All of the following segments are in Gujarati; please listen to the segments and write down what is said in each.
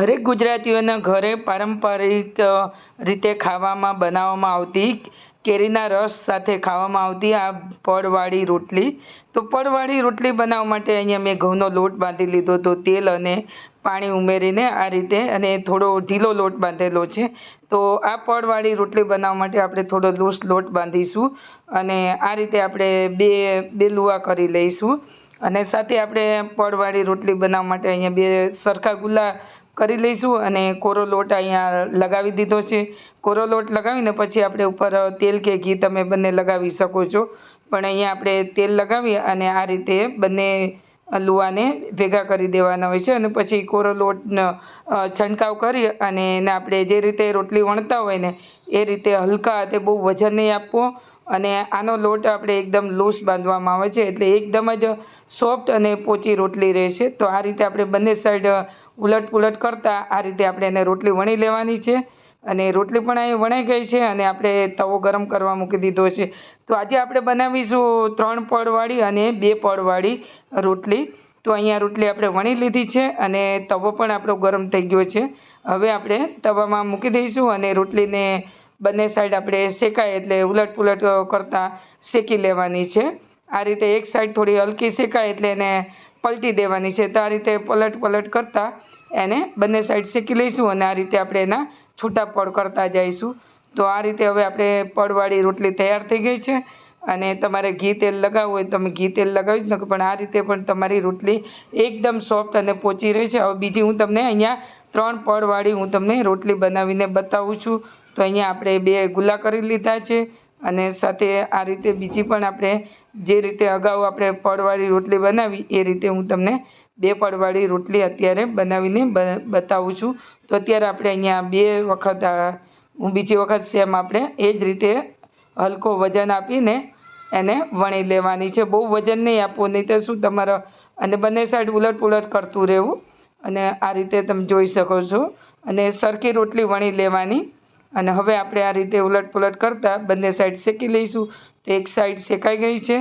હરેક ગુજરાતીઓના ઘરે પારંપરિક રીતે ખાવામાં બનાવવામાં આવતી કેરીના રસ સાથે ખાવામાં આવતી આ પડવાળી રોટલી. તો પડવાળી રોટલી બનાવવા માટે અહીંયા મેં ઘઉંનો લોટ બાંધી લીધો તો તેલ અને પાણી ઉમેરીને આ રીતે અને થોડો ઢીલો લોટ બાંધેલો છે. તો આ પડવાળી રોટલી બનાવવા માટે આપણે થોડો લૂસ લોટ બાંધીશું અને આ રીતે આપણે બે બે લુવા કરી લઈશું. અને સાથે આપણે પડવાળી રોટલી બનાવવા માટે અહીંયા બે સરખા ગુલ્લા કરી લઈશું અને કોરો લોટ અહીંયા લગાવી દીધો છે. કોરો લોટ લગાવીને પછી આપણે ઉપર તેલ કે ઘી તમે બંને લગાવી શકો છો. પણ અહીંયા આપણે તેલ લગાવી અને આ રીતે બંને લુવાને ભેગા કરી દેવાના હોય છે. અને પછી કોરો લોટ છંટકાવ કરી અને એને આપણે જે રીતે રોટલી વણતા હોય ને, એ રીતે હલકા હાથે બહુ વજન નહીં આપવો. અને આનો લોટ આપણે એકદમ લૂસ બાંધવામાં આવે છે. એટલે એકદમ જ સોફ્ટ અને પોચી રોટલી રહેશે. તો આ રીતે આપણે બંને સાઈડ ઉલટ પુલટ કરતાં આ રીતે આપણે એને રોટલી વણી લેવાની છે. અને રોટલી પણ અહીં વણાઈ ગઈ છે અને આપણે તવો ગરમ કરવા મૂકી દીધો છે. તો આજે આપણે બનાવીશું ત્રણ પડવાળી અને બે પડવાળી રોટલી. તો અહીંયા રોટલી આપણે વણી લીધી છે અને તવો પણ આપણો ગરમ થઈ ગયો છે. હવે આપણે તવામાં મૂકી દઈશું અને રોટલીને બંને સાઈડ આપણે શેકાય એટલે ઉલટ પુલટ કરતાં શેકી લેવાની છે. આ રીતે એક સાઈડ થોડી હલકી શેકાય એટલે એને પલટી દેવાની છે. તો આ રીતે પલટ પલટ કરતાં એને બંને સાઈડ શેકી લઈશું અને આ રીતે આપણે એના છૂટા પડ કરતા જઈશું. તો આ રીતે હવે આપણે પડવાળી રોટલી તૈયાર થઈ ગઈ છે અને તમારે ઘી તેલ લગાવવું હોય તમે ઘી તેલ લગાવી જ પણ આ રીતે પણ તમારી રોટલી એકદમ સોફ્ટ અને પોચી રહી છે. હવે બીજી હું તમને અહીંયા ત્રણ પડવાળી હું તમને રોટલી બનાવીને બતાવું છું. તો અહીંયા આપણે બે ગુલા કરી લીધા છે અને સાથે આ રીતે બીજી પણ આપણે જે રીતે અગાઉ આપણે પડવાળી રોટલી બનાવી એ રીતે હું તમને બે પડવાળી રોટલી અત્યારે બનાવીને બતાવું છું. તો અત્યારે આપણે અહીંયા બે વખત હું બીજી વખત સેમ આપણે એ જ રીતે હલકો વજન આપીને એને વણી લેવાની છે. બહુ વજન નહીં આપવું નહીં તો શું તમારા, અને બંને સાઈડ ઉલટ પુલટ કરતું રહેવું. અને આ રીતે તમે જોઈ શકો છો. અને સરખી રોટલી વણી લેવાની. અને હવે આપણે આ રીતે ઉલટ પુલટ કરતાં બંને સાઈડ શેકી લઈશું. તો એક સાઈડ શેકાઈ ગઈ છે.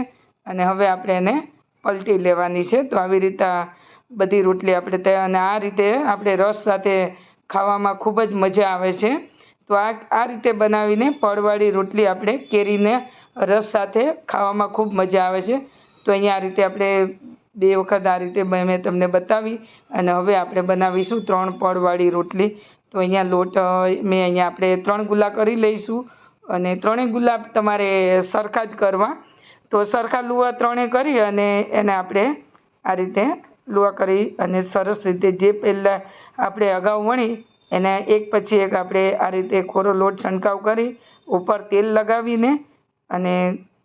અને હવે આપણે એને પલટી લેવાની છે. તો આવી રીતે બધી રોટલી આપણે તૈયાર અને આ રીતે આપણે રસ સાથે ખાવામાં ખૂબ જ મજા આવે છે. તો આ આ રીતે બનાવીને પડવાળી રોટલી આપણે કેરીને રસ સાથે ખાવામાં ખૂબ મજા આવે છે. તો અહીંયા આ રીતે આપણે બે વખત આ રીતે મેં તમને બતાવી અને હવે આપણે બનાવીશું ત્રણ પડવાળી રોટલી. તો અહીંયા લોટ મેં અહીંયા આપણે ત્રણ ગુલ્લા કરી લઈશું અને ત્રણેય ગુલાબ તમારે સરખા જ કરવા. તો સરખા લુવા ત્રણે કરી અને એને આપણે આ રીતે લુવા કરી અને સરસ રીતે જે પહેલાં આપણે અગાઉ વણી, એને એક પછી એક આપણે આ રીતે કોરો લોટ છંટકાવ કરી, ઉપર તેલ લગાવીને અને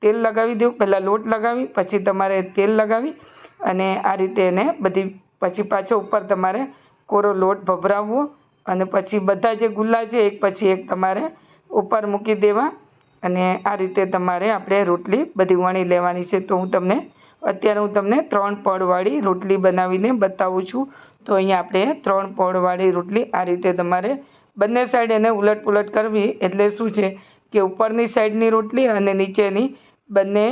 તેલ લગાવી દેવું, પહેલાં લોટ લગાવી, પછી તમારે તેલ લગાવી અને આ રીતે એને બધી પછી પાછો ઉપર તમારે કોરો લોટ ભભરાવવો અને પછી બધા જે ગુલ્લા છે, એક પછી એક તમારે ઉપર મૂકી દેવા અને આ રીતે તમારે આપણે રોટલી બધી વણી લેવાની છે. તો હું તમને અત્યારે હું તમને ત્રણ પડવાળી રોટલી બનાવીને બતાવું છું. તો અહીંયા આપણે ત્રણ પડવાળી રોટલી આ રીતે તમારે બંને સાઈડ એને ઉલટ પુલટ કરવી એટલે શું છે કે ઉપરની સાઈડની રોટલી અને નીચેની બંને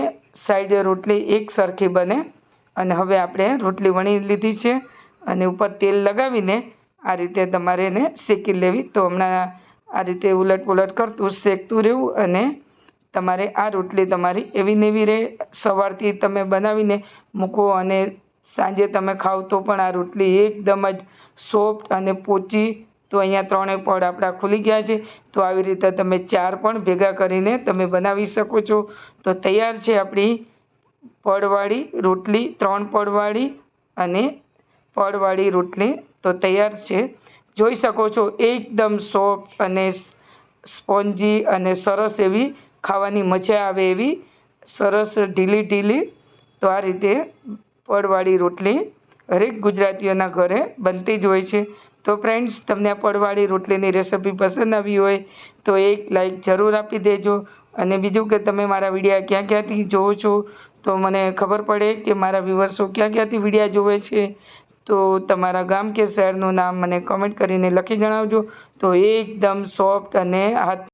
સાઈડ રોટલી એક સરખી બને. અને હવે આપણે રોટલી વણી લીધી છે અને ઉપર તેલ લગાવીને આ રીતે તમારે એને શેકી લેવી. તો હમણાં આ રીતે ઉલટ પુલટ કરતું, શેકતું રહેવું અને તમારે આ રોટલી તમારી એવી નેવી રહે. સવારથી તમે બનાવીને મૂકો અને સાંજે તમે ખાવ તો પણ આ રોટલી એકદમ જ સોફ્ટ અને પોચી. તો અહીંયા ત્રણેય પડ આપણા ખુલી ગયા છે. તો આવી રીતે તમે ચાર પણ ભેગા કરીને તમે બનાવી શકો છો. તો તૈયાર છે આપણી પડવાળી રોટલી, ત્રણ પડવાળી અને પડવાળી રોટલી. તો તૈયાર છે. જોઈ શકો છો એકદમ સોફ્ટ અને સ્પોન્જી અને સરસ એવી ખાવાની મજા આવે એવી સરસ ઢીલી ઢીલી તો આ રીતે પડવાળી રોટલી હરેક ગુજરાતીઓના ઘરે બનતી જ હોય છે. તો ફ્રેન્ડ્સ તમને આ પડવાળી રોટલીની રેસિપી પસંદ આવી હોય તો એક લાઈક જરૂર આપી દેજો અને બીજું કે તમે મારા વિડીયા ક્યાં ક્યાંથી જોવો છો તો મને ખબર પડે કે મારા વ્યુવર્સો ક્યાં ક્યાંથી વિડીયા જોવે છે. તો તમારા ગામ કે શહેરનું નામ મને કમેન્ટ કરીને લખી જણાવજો. તો એકદમ સોફ્ટ અને હાથ